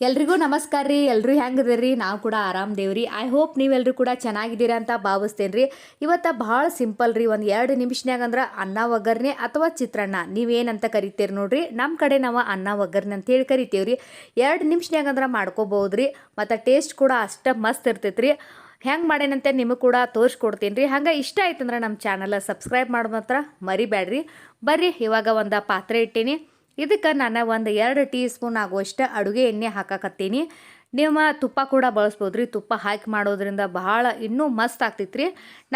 ಎಲ್ರಿಗೂ ನಮಸ್ಕಾರ ರೀ ಎಲ್ಲರೂ ಹೆಂಗದಿರಿ ನಾವು ಕೂಡ ಆರಾಮ್ ದೇವ್ರಿ. ಐ ಹೋಪ್ ನೀವೆಲ್ಲರೂ ಕೂಡ ಚೆನ್ನಾಗಿದ್ದೀರಾ ಅಂತ ಭಾವಿಸ್ತೇನೆ ರೀ ಇವತ್ತು ಭಾಳ ಸಿಂಪಲ್ ರೀ, ಒಂದು ಎರಡು ನಿಮಿಷನ್ಯಾಗ ಅಂದ್ರೆ ಅನ್ನ ಒಗ್ಗರ್ನೆ ಅಥವಾ ಚಿತ್ರಾನ್ನ. ನೀವೇನಂತ ಕರಿತೀರಿ ನೋಡ್ರಿ ನಮ್ಮ ಕಡೆ ನಾವು ಅನ್ನ ಅಂತ ಅಂತೇಳಿ ಕರಿತೀವಿ ರೀ ಎರಡು ನಿಮಿಷನ್ಯಾಗ ಅಂದ್ರೆ ಮಾಡ್ಕೋಬೋದು ರೀ ಮತ್ತು ಟೇಸ್ಟ್ ಕೂಡ ಅಷ್ಟು ಮಸ್ತ್ ಇರ್ತೈತೆ ರೀ ಹೆಂಗೆ ಮಾಡೇನಂತೆ ನಿಮಗೆ ಕೂಡ ತೋರಿಸ್ಕೊಡ್ತೀನಿ ರೀ ಹಂಗೆ ಇಷ್ಟ ಆಯ್ತಂದ್ರೆ ನಮ್ಮ ಚಾನಲ್ ಸಬ್ಸ್ಕ್ರೈಬ್ ಮಾತ್ರ ಮರಿಬೇಡ್ರಿ ಬರ್ರಿ, ಇವಾಗ ಒಂದು ಪಾತ್ರೆ ಇಟ್ಟೀನಿ. ಇದಕ್ಕೆ ನಾನು ಒಂದು ಎರಡು ಟೀ ಸ್ಪೂನ್ ಆಗುವಷ್ಟು ಅಡುಗೆ ಎಣ್ಣೆ ಹಾಕಕತ್ತೀನಿ. ನೀವು ತುಪ್ಪ ಕೂಡ ಬಳಸ್ಬೋದು ರೀ ತುಪ್ಪ ಹಾಕಿ ಮಾಡೋದ್ರಿಂದ ಬಹಳ ಇನ್ನೂ ಮಸ್ತ್ ಆಗ್ತೈತೆ ರೀ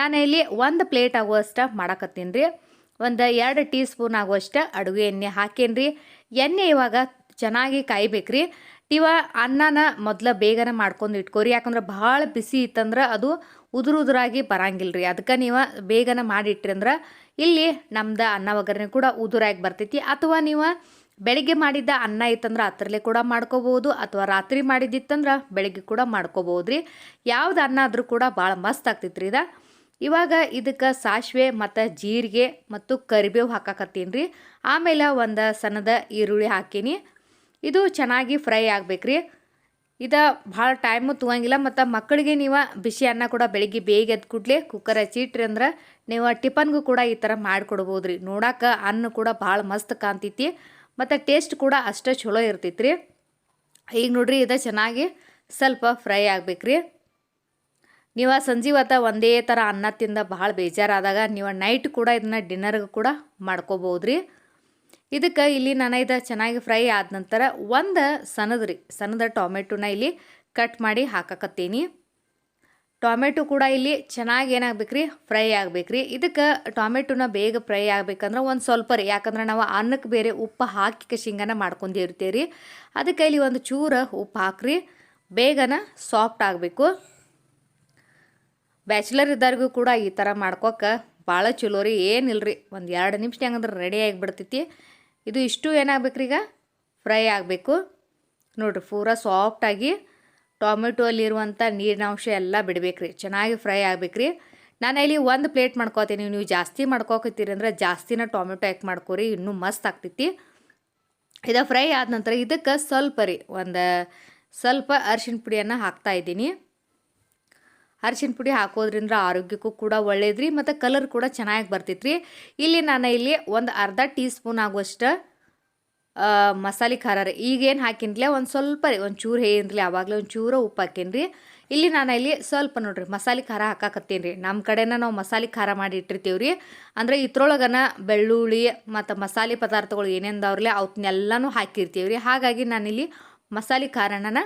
ನಾನು ಇಲ್ಲಿ ಒಂದು ಪ್ಲೇಟ್ ಆಗುವಷ್ಟು ಮಾಡಾಕತ್ತೀನಿ ರೀ ಒಂದು ಎರಡು ಟೀ ಸ್ಪೂನ್ ಆಗುವಷ್ಟು ಅಡುಗೆ ಎಣ್ಣೆ ಹಾಕೇನಿ ಎಣ್ಣೆ ಇವಾಗ ಚೆನ್ನಾಗಿ ಕಾಯ್ಬೇಕು ರೀ ಇವ ಅನ್ನನ ಮೊದಲ ಬೇಗನೆ ಮಾಡ್ಕೊಂಡು ಇಟ್ಕೋರಿ, ಯಾಕಂದ್ರೆ ಭಾಳ ಬಿಸಿ ಇತ್ತಂದ್ರೆ ಅದು ಉದುರು ಉದುರಾಗಿ ಬರಂಗಿಲ್ಲ ರೀ ಅದಕ್ಕೆ ನೀವು ಬೇಗನೆ ಮಾಡಿಟ್ರಿ ಅಂದ್ರೆ ಇಲ್ಲಿ ನಮ್ದು ಅನ್ನ ಒಗ್ಗರಣೆ ಕೂಡ ಉದುರಾಗಿ ಬರ್ತೈತಿ. ಅಥವಾ ನೀವು ಬೆಳಿಗ್ಗೆ ಮಾಡಿದ್ದ ಅನ್ನ ಇತ್ತಂದ್ರೆ ಅದರಲ್ಲೇ ಕೂಡ ಮಾಡ್ಕೋಬೋದು ಅಥವಾ ರಾತ್ರಿ ಮಾಡಿದ್ದಿತ್ತಂದ್ರೆ ಬೆಳಿಗ್ಗೆ ಕೂಡ ಮಾಡ್ಕೋಬೋದು ರೀ ಯಾವ್ದು ಅನ್ನ ಆದರೂ ಕೂಡ ಭಾಳ ಮಸ್ತ್ ಆಗ್ತೈತೆ ರೀ ಇದು. ಇವಾಗ ಇದಕ್ಕೆ ಸಾಸಿವೆ ಮತ್ತು ಜೀರಿಗೆ ಮತ್ತು ಕರಿಬೇವು ಹಾಕಾಕತ್ತೀನಿ ರೀ ಆಮೇಲೆ ಒಂದು ಸಣ್ಣದ ಈರುಳ್ಳಿ ಹಾಕೀನಿ. ಇದು ಚೆನ್ನಾಗಿ ಫ್ರೈ ಆಗಬೇಕ್ರಿ. ಇದು ಭಾಳ ಟೈಮು ತೊಗೊಂಗಿಲ್ಲ, ಮತ್ತು ಮಕ್ಕಳಿಗೆ ನೀವು ಬಿಸಿ ಅನ್ನ ಕೂಡ ಬೆಳಿಗ್ಗೆ ಬೇಗ ಎದ್ದು ಕೂಡಲೇ ಕುಕ್ಕರ್ ಹಚ್ಚಿಟ್ರಿ ಅಂದ್ರೆ ನೀವು ಟಿಫನ್ಗೂ ಕೂಡ ಈ ಥರ ಮಾಡಿಕೊಡ್ಬೋದು ರೀ ನೋಡೋಕೆ ಅನ್ನ ಕೂಡ ಭಾಳ ಮಸ್ತ್ ಕಾಣ್ತೈತಿ, ಮತ್ತು ಟೇಸ್ಟ್ ಕೂಡ ಅಷ್ಟೇ ಚಲೋ ಇರ್ತೈತ್ರಿ. ಈಗ ನೋಡ್ರಿ ಇದು ಚೆನ್ನಾಗಿ ಸ್ವಲ್ಪ ಫ್ರೈ ಆಗ್ಬೇಕ್ರಿ. ನೀವು ಸಂಜೆ ಒಂದೇ ಥರ ಅನ್ನ ತಿಂದ ಭಾಳ ಬೇಜಾರಾದಾಗ ನೀವು ನೈಟ್ ಕೂಡ ಇದನ್ನ ಡಿನ್ನರ್ಗೆ ಕೂಡ ಮಾಡ್ಕೋಬೋದು ರೀ ಇದಕ್ಕೆ ಇಲ್ಲಿ ನಾನು ಇದು ಚೆನ್ನಾಗಿ ಫ್ರೈ ಆದ ನಂತರ ಒಂದು ಸಣ್ಣದ ರೀ, ಸಣ್ಣದ ಟೊಮೆಟೊನ ಇಲ್ಲಿ ಕಟ್ ಮಾಡಿ ಹಾಕಕತ್ತೀನಿ. ಟೊಮೆಟೊ ಕೂಡ ಇಲ್ಲಿ ಚೆನ್ನಾಗಿ ಏನಾಗ್ಬೇಕು ರೀ ಫ್ರೈ ಆಗ್ಬೇಕು ರೀ ಇದಕ್ಕೆ ಟೊಮೆಟೊನ ಬೇಗ ಫ್ರೈ ಆಗ್ಬೇಕಂದ್ರೆ ಒಂದು ಸ್ವಲ್ಪ ರೀ, ಯಾಕಂದ್ರೆ ನಾವು ಅನ್ನಕ್ಕೆ ಬೇರೆ ಉಪ್ಪು ಹಾಕಿ ಶೇಂಗಾನ ಮಾಡ್ಕೊಂಡಿರ್ತೀವಿ ರೀ ಅದಕ್ಕೆ ಇಲ್ಲಿ ಒಂದು ಚೂರ ಉಪ್ಪು ಹಾಕ್ರಿ. ಬೇಗನ ಸಾಫ್ಟ್ ಆಗಬೇಕು. ಬ್ಯಾಚುಲರ್ ಇದ್ದವ್ರಿಗೂ ಕೂಡ ಈ ಥರ ಮಾಡ್ಕೊಕ್ಕೆ ಭಾಳ ಚಲೋ ರೀ ಏನಿಲ್ಲ ರೀ ಒಂದು ಎರಡು ನಿಮಿಷ ಹೆಂಗಂದ್ರೆ ರೆಡಿ ಆಗಿಬಿಡ್ತೈತಿ ಇದು ಇಷ್ಟು ಏನಾಗ್ಬೇಕು ಈಗ ಫ್ರೈ ಆಗಬೇಕು. ನೋಡಿರಿ, ಪೂರ ಸಾಫ್ಟಾಗಿ ಟೊಮೆಟೊ ಅಲ್ಲಿರುವಂಥ ನೀರಿನಾಂಶ ಎಲ್ಲ ಬಿಡ್ಬೇಕು ರೀ. ಚೆನ್ನಾಗಿ ಫ್ರೈ ಆಗಬೇಕ್ರಿ ನಾನು ಇಲ್ಲಿ ಒಂದು ಪ್ಲೇಟ್ ಮಾಡ್ಕೋತೀನಿ. ನೀವು ಜಾಸ್ತಿ ಮಾಡ್ಕೋಕತ್ತೀರಿ ಅಂದ್ರೆ ಜಾಸ್ತಿನ ಟೊಮೆಟೊ ಯಾಕೆ ಮಾಡ್ಕೋರಿ. ಇನ್ನೂ ಮಸ್ತ್ ಆಗ್ತೈತಿ. ಇದು ಫ್ರೈ ಆದ ನಂತರ ಇದಕ್ಕೆ ಸ್ವಲ್ಪ ರೀ, ಒಂದು ಸ್ವಲ್ಪ ಅರಿಶಿನ ಪುಡಿಯನ್ನು ಹಾಕ್ತಾ ಇದ್ದೀನಿ. ಅರಿಶಿನ ಪುಡಿ ಹಾಕೋದ್ರಿಂದ ಆರೋಗ್ಯಕ್ಕೂ ಕೂಡ ಒಳ್ಳೇದ್ರಿ, ಮತ್ತು ಕಲರ್ ಕೂಡ ಚೆನ್ನಾಗಿ ಬರ್ತೈತ್ರಿ. ಇಲ್ಲಿ ನಾನು ಇಲ್ಲಿ ಒಂದು ಅರ್ಧ ಟೀ ಸ್ಪೂನ್ ಆಗುವಷ್ಟು ಮಸಾಲೆ ಖಾರ ರೀ. ಈಗೇನು ಹಾಕಿನ್ರಿ ಒಂದು ಸ್ವಲ್ಪ ರೀ ಒಂದು ಚೂರು ಹೇನ್ರಿ ಆವಾಗಲೇ ಒಂದು ಚೂರು ಉಪ್ಪು ಹಾಕೇನ್ರಿ. ಇಲ್ಲಿ ನಾನು ಇಲ್ಲಿ ಸ್ವಲ್ಪ ನೋಡ್ರಿ, ಮಸಾಲೆ ಖಾರ ಹಾಕಾಕತ್ತೀನಿ ರೀ. ನಮ್ಮ ಕಡೆನ ನಾವು ಮಸಾಲೆ ಖಾರ ಮಾಡಿ ಇಟ್ಟಿರ್ತೀವಿ ರೀ ಅಂದರೆ ಇದ್ರೊಳಗನ ಬೆಳ್ಳುಳ್ಳಿ ಮತ್ತು ಮಸಾಲೆ ಪದಾರ್ಥಗಳು ಏನೇನು ಏನೇನದವ್ರಲೆ ಅವನ್ನೆಲ್ಲನೂ ಹಾಕಿರ್ತೀವಿ ರೀ ಹಾಗಾಗಿ ನಾನಿಲ್ಲಿ ಮಸಾಲೆ ಖಾರನ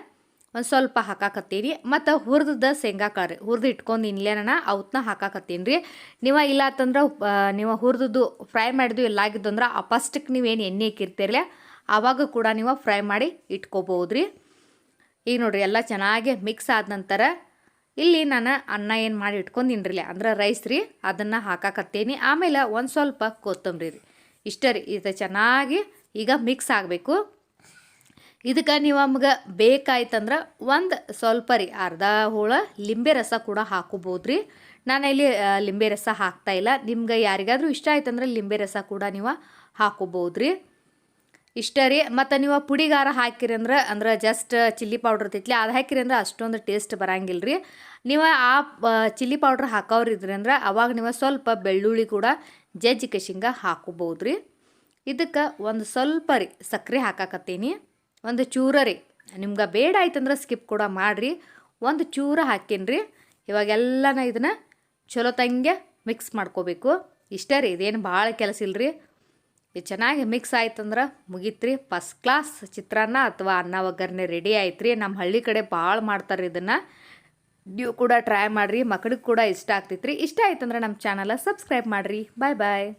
ಒಂದು ಸ್ವಲ್ಪ ಹಾಕಾಕತ್ತೀನಿ ಮತ್ತು ಹುರಿದ ಶೇಂಗಾ ಕಾಳು ಹುರಿದು ಇಟ್ಕೊಂಡು ಇನ್ಲೇನ ಅವತ್ತನ್ನ ಹಾಕಾಕತ್ತೀನಿ ರೀ ನೀವು ಇಲ್ಲ ಅಂತಂದ್ರೆ ನೀವು ಹುರಿದು ಫ್ರೈ ಮಾಡಿದ್ದು ಎಲ್ಲ ಆಗಿದ್ದು ಅಂದ್ರೆ ಆ ಫಸ್ಟಿಗೆ ನೀವೇನು ಎಣ್ಣೆ ಹಾಕಿರ್ತೀರಲ್ಲ ಆವಾಗ ಕೂಡ ನೀವು ಫ್ರೈ ಮಾಡಿ ಇಟ್ಕೋಬೋದು ರೀ ಈಗ ನೋಡಿರಿ, ಎಲ್ಲ ಚೆನ್ನಾಗಿ ಮಿಕ್ಸ್ ಆದ ನಂತರ ಇಲ್ಲಿ ನಾನು ಅನ್ನ ಏನು ಮಾಡಿ ಇಟ್ಕೊಂಡಿನ್ರಿಲ್ಲ ಅಂದ್ರೆ ರೈಸ್ ರೀ, ಅದನ್ನು ಹಾಕಾಕತ್ತೀನಿ. ಆಮೇಲೆ ಒಂದು ಸ್ವಲ್ಪ ಕೊತ್ತಂಬರಿ ರೀ. ಇಷ್ಟ ರೀ ಇದು ಚೆನ್ನಾಗಿ ಈಗ ಮಿಕ್ಸ್ ಆಗಬೇಕು. ಇದಕ್ಕೆ ನೀವು ನಮ್ಗೆ ಬೇಕಾಯ್ತಂದ್ರೆ ಒಂದು ಸ್ವಲ್ಪ ರೀ ಅರ್ಧ ಹೋಳ ಲಿಂಬೆ ರಸ ಕೂಡ ಹಾಕೋಬೋದು ರೀ ನಾನು ಇಲ್ಲಿ ಲಿಂಬೆ ರಸ ಹಾಕ್ತಾ ಇಲ್ಲ. ನಿಮ್ಗೆ ಯಾರಿಗಾದರೂ ಇಷ್ಟ ಆಯ್ತಂದ್ರೆ ಲಿಂಬೆ ರಸ ಕೂಡ ನೀವು ಹಾಕೋಬೋದು ರೀ ಇಷ್ಟ ರೀ. ಮತ್ತು ನೀವು ಪುಡಿಗಾರ ಹಾಕಿರಿ ಅಂದ್ರೆ ಅಂದ್ರೆ ಜಸ್ಟ್ ಚಿಲ್ಲಿ ಪೌಡ್ರ್ ಇರ್ತೈತ್ಲಿ ಅದು ಹಾಕಿರಿ ಅಂದ್ರೆ ಅಷ್ಟೊಂದು ಟೇಸ್ಟ್ ಬರಂಗಿಲ್ಲ ರೀ ನೀವು ಆ ಚಿಲ್ಲಿ ಪೌಡ್ರ್ ಹಾಕೋರಿದ್ರಿ ಅಂದ್ರೆ ಅವಾಗ ನೀವು ಸ್ವಲ್ಪ ಬೆಳ್ಳುಳ್ಳಿ ಕೂಡ ಜಜ್ಜಿ ಕಶಿಂಗ ಹಾಕೋಬೋದು ರೀ ಇದಕ್ಕೆ ಒಂದು ಸ್ವಲ್ಪ ರೀ ಸಕ್ಕರೆ ಹಾಕಾಕತ್ತೀನಿ. ಒಂದು ಚೂರ ರೀ. ನಿಮ್ಗೆ ಬೇಡ ಆಯ್ತಂದ್ರೆ ಸ್ಕಿಪ್ ಕೂಡ ಮಾಡಿರಿ. ಒಂದು ಚೂರ ಹಾಕೀನಿ ರೀ. ಇವಾಗೆಲ್ಲನ ಇದನ್ನು ಚಲೋ ತಂಗೆ ಮಿಕ್ಸ್ ಮಾಡ್ಕೋಬೇಕು. ಇಷ್ಟೇ ರೀ, ಇದೇನು ಭಾಳ ಕೆಲಸ ಇಲ್ಲರಿ ಇದು ಚೆನ್ನಾಗಿ ಮಿಕ್ಸ್ ಆಯ್ತಂದ್ರೆ ಮುಗೀತ್ರಿ. ಫಸ್ಟ್ ಕ್ಲಾಸ್ ಚಿತ್ರಾನ್ನ ಅಥವಾ ಅನ್ನ ಒಗ್ಗರಣೆ ರೆಡಿ ಆಯ್ತು ರೀ ನಮ್ಮ ಹಳ್ಳಿ ಕಡೆ ಭಾಳ ಮಾಡ್ತಾರೆ ಇದನ್ನು. ನೀವು ಕೂಡ ಟ್ರೈ ಮಾಡಿರಿ. ಮಕ್ಳಿಗೆ ಕೂಡ ಇಷ್ಟ ಆಗ್ತೈತ್ರಿ. ಇಷ್ಟ ಆಯ್ತಂದ್ರೆ ನಮ್ಮ ಚಾನಲ ಸಬ್ಸ್ಕ್ರೈಬ್ ಮಾಡಿರಿ. ಬಾಯ್ ಬಾಯ್